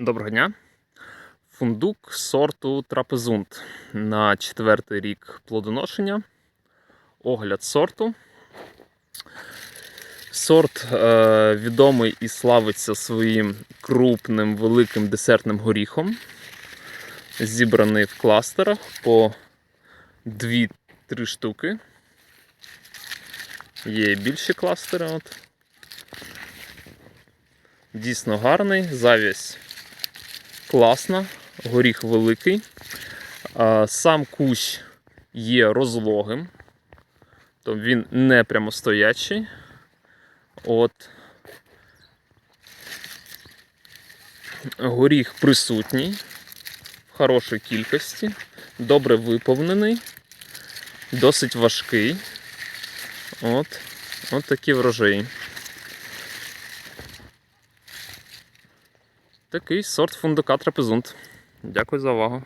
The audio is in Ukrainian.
Доброго дня. Фундук сорту трапезунт на четвертий рік плодоношення. Огляд сорту. Сорт е, відомий і славиться своїм крупним великим десертним горіхом. Зібраний в кластерах по 2-3 штуки. Є більші кластери. От. Дійсно гарний, завість класна, горіх великий. Сам кущ є розлогим, тобто він не прямостоячий. От. Горіх присутній в хорошій кількості, добре виповнений, досить важкий. От, от такі врожаї. Такий сорт фундука трапезунт. Дякую за увагу.